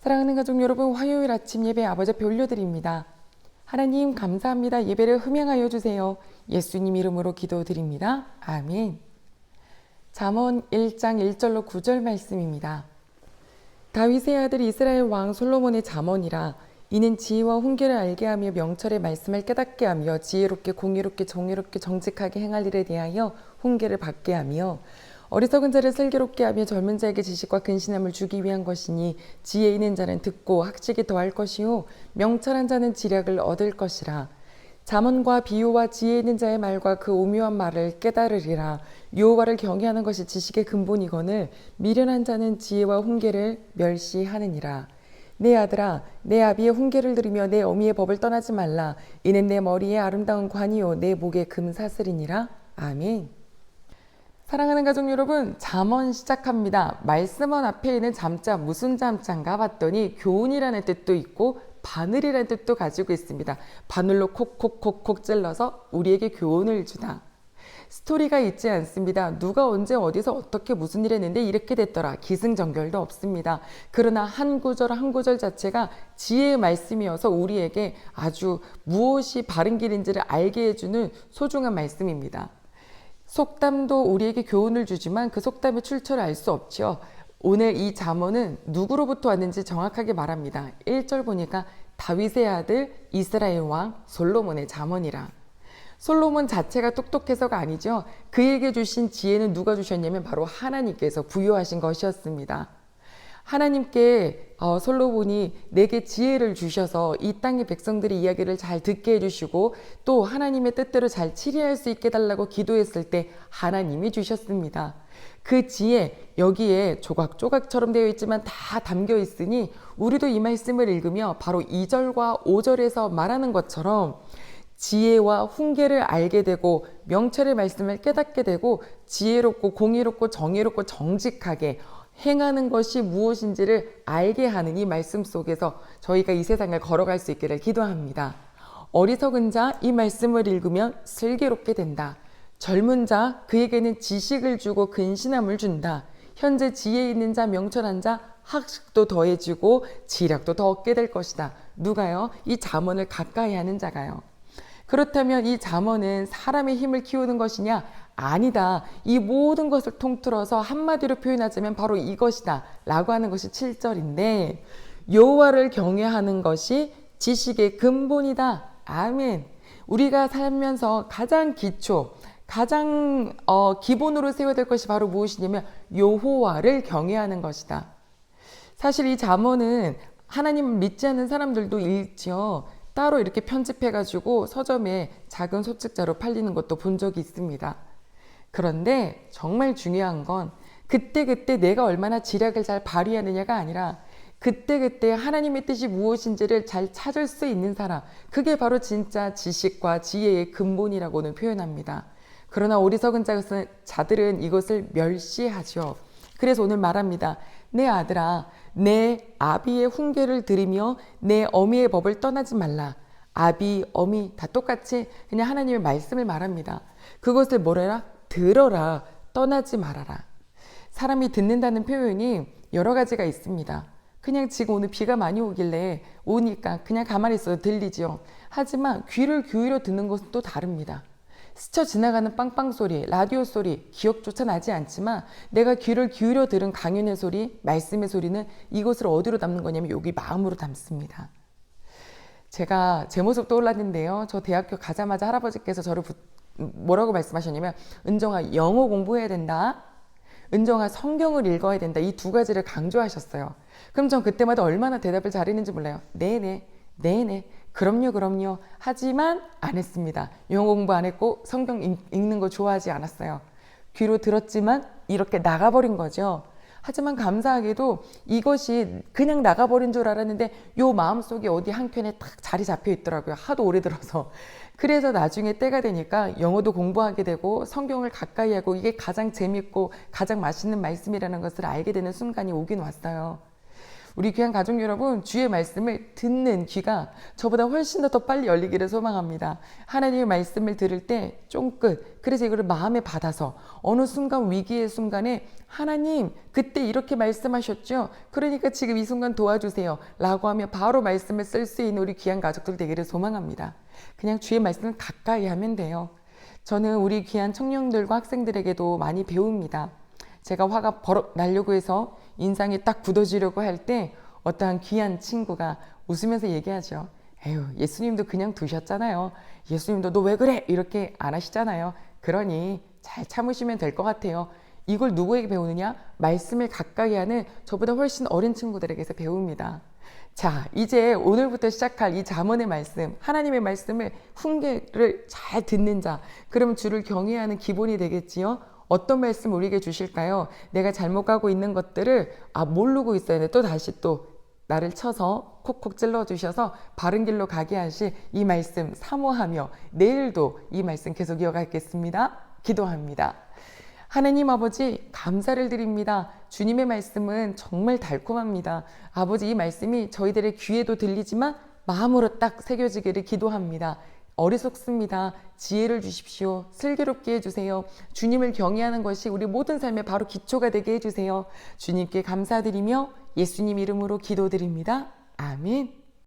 사랑하는 가족 여러분, 화요일 아침 예배 아버지 앞에 올려드립니다. 하나님 감사합니다. 예배를 흠양하여 주세요. 예수님 이름으로 기도드립니다. 아멘. 잠언 1장 1절로 9절 말씀입니다. 다윗의 아들 이스라엘 왕 솔로몬의 잠언이라 이는 지혜와 훈계를 알게 하며 명철의 말씀을 깨닫게 하며 지혜롭게 공의롭게 정의롭게 정직하게 행할 일에 대하여 훈계를 받게 하며 어리석은 자를 슬기롭게 하며 젊은 자에게 지식과 근신함을 주기 위한 것이니 지혜 있는 자는 듣고 학식이 더할 것이요 명철한 자는 지략을 얻을 것이라. 잠언과 비유와 지혜 있는 자의 말과 그 오묘한 말을 깨달으리라. 여호와를 경외하는 것이 지식의 근본이거늘 미련한 자는 지혜와 훈계를 멸시하느니라. 내 아들아 내 아비의 훈계를 들으며 내 어미의 법을 떠나지 말라. 이는 내 머리에 아름다운 관이요 내 목에 금 사슬이니라. 아멘 사랑하는 가족 여러분, 잠언 시작합니다. 말씀원 앞에 있는 잠자 무슨 잠자인가 봤더니 교훈이라는 뜻도 있고 바늘이라는 뜻도 가지고 있습니다. 바늘로 콕콕콕콕 찔러서 우리에게 교훈을 주다. 스토리가 있지 않습니다. 누가 언제 어디서 어떻게 무슨 일 했는데 이렇게 됐더라. 기승전결도 없습니다. 그러나 한 구절 한 구절 자체가 지혜의 말씀이어서 우리에게 아주 무엇이 바른 길인지를 알게 해주는 소중한 말씀입니다. 속담도 우리에게 교훈을 주지만 그 속담의 출처를 알 수 없지요. 오늘 이 잠언은 누구로부터 왔는지 정확하게 말합니다. 1절 보니까 다윗의 아들 이스라엘 왕 솔로몬의 잠언이라. 솔로몬 자체가 똑똑해서가 아니죠. 그에게 주신 지혜는 누가 주셨냐면 바로 하나님께서 부여하신 것이었습니다. 하나님께 어, 솔로몬이 내게 지혜를 주셔서 이 땅의 백성들의 이야기를 잘 듣게 해주시고 또 하나님의 뜻대로 잘 치리할 수 있게 달라고 기도했을 때 하나님이 주셨습니다. 그 지혜 여기에 조각조각처럼 되어 있지만 다 담겨 있으니 우리도 이 말씀을 읽으며 바로 2절과 5절에서 말하는 것처럼 지혜와 훈계를 알게 되고 명철의 말씀을 깨닫게 되고 지혜롭고 공의롭고 정의롭고 정직하게 행하는 것이 무엇인지를 알게 하는 이 말씀 속에서 저희가 이 세상을 걸어갈 수 있기를 기도합니다. 어리석은 자 이 말씀을 읽으면 슬기롭게 된다. 젊은 자 그에게는 지식을 주고 근신함을 준다. 현재 지혜 있는 자 명철한 자 학식도 더해지고 지략도 더 얻게 될 것이다. 누가요? 이 잠언을 가까이 하는 자가요. 그렇다면 이 잠언은 사람의 힘을 키우는 것이냐? 아니다. 이 모든 것을 통틀어서 한마디로 표현하자면 바로 이것이다. 라고 하는 것이 7절인데 여호와를 경외하는 것이 지식의 근본이다. 아멘. 우리가 살면서 가장 기초, 가장 어, 기본으로 세워야 될 것이 바로 무엇이냐면 여호와를 경외하는 것이다. 사실 이 잠언은 하나님을 믿지 않는 사람들도 읽지요. 따로 이렇게 편집해가지고 서점에 작은 소책자로 팔리는 것도 본 적이 있습니다. 그런데 정말 중요한 건 그때그때 내가 얼마나 지략을 잘 발휘하느냐가 아니라 그때그때 하나님의 뜻이 무엇인지를 잘 찾을 수 있는 사람. 그게 바로 진짜 지식과 지혜의 근본이라고는 표현합니다. 그러나 어리석은 자들은 이것을 멸시하죠. 그래서 오늘 말합니다. 내 아들아, 내 아비의 훈계를 들으며 내 어미의 법을 떠나지 말라. 아비, 어미 다 똑같이 그냥 하나님의 말씀을 말합니다. 그것을 뭐래라? 들어라. 떠나지 말아라. 사람이 듣는다는 표현이 여러 가지가 있습니다. 그냥 지금 오늘 비가 많이 오길래 오니까 그냥 가만히 있어도 들리지요. 하지만 귀를 기울여 듣는 것은 또 다릅니다. 스쳐 지나가는 빵빵 소리, 라디오 소리, 기억조차 나지 않지만 내가 귀를 기울여 들은 강연의 소리, 말씀의 소리는 이것을 어디로 담는 거냐면 여기 마음으로 담습니다. 제가 제 모습 떠올랐는데요. 저 대학교 가자마자 할아버지께서 저를 부, 뭐라고 말씀하셨냐면 은정아 영어 공부해야 된다. 은정아 성경을 읽어야 된다. 이 두 가지를 강조하셨어요. 그럼 전 그때마다 얼마나 대답을 잘했는지 몰라요. 네네, 네네. 그럼요, 그럼요. 하지만 안 했습니다. 영어 공부 안 했고 성경 읽는 거 좋아하지 않았어요. 귀로 들었지만 이렇게 나가버린 거죠. 하지만 감사하게도 이것이 그냥 나가버린 줄 알았는데 요 마음속에 어디 한켠에 딱 자리 잡혀 있더라고요. 하도 오래 들어서. 그래서 나중에 때가 되니까 영어도 공부하게 되고 성경을 가까이 하고 이게 가장 재밌고 가장 맛있는 말씀이라는 것을 알게 되는 순간이 오긴 왔어요. 우리 귀한 가족 여러분, 주의 말씀을 듣는 귀가 저보다 훨씬 더, 더 빨리 열리기를 소망합니다. 하나님의 말씀을 들을 때 쫑긋, 그래서 이거를 마음에 받아서 어느 순간 위기의 순간에 하나님, 그때 이렇게 말씀하셨죠? 그러니까 지금 이 순간 도와주세요. 라고 하며 바로 말씀을 쓸 수 있는 우리 귀한 가족들 되기를 소망합니다. 그냥 주의 말씀을 가까이 하면 돼요. 저는 우리 귀한 청년들과 학생들에게도 많이 배웁니다. 제가 화가 버럭 나려고 해서 인상이 딱 굳어지려고 할 때 어떠한 귀한 친구가 웃으면서 얘기하죠. 에휴, 예수님도 그냥 두셨잖아요. 예수님도 너 왜 그래? 이렇게 안 하시잖아요. 그러니 잘 참으시면 될 것 같아요. 이걸 누구에게 배우느냐? 말씀을 가까이 하는 저보다 훨씬 어린 친구들에게서 배웁니다. 자, 이제 오늘부터 시작할 이 잠언의 말씀, 하나님의 말씀을 훈계를 잘 듣는 자, 그럼 주를 경외하는 기본이 되겠지요. 어떤 말씀 우리에게 주실까요? 내가 잘못 가고 있는 것들을 아 모르고 돼. 또 다시 또 나를 쳐서 콕콕 찔러 주셔서 바른 길로 가게 하실 이 말씀 사모하며 내일도 이 말씀 계속 이어가겠습니다. 기도합니다. 하나님 아버지 감사를 드립니다. 주님의 말씀은 정말 달콤합니다. 아버지 이 말씀이 저희들의 귀에도 들리지만 마음으로 딱 새겨지기를 기도합니다. 어리석습니다. 지혜를 주십시오. 슬기롭게 해주세요. 주님을 경외하는 것이 우리 모든 삶의 바로 기초가 되게 해주세요. 주님께 감사드리며 예수님 이름으로 기도드립니다. 아멘.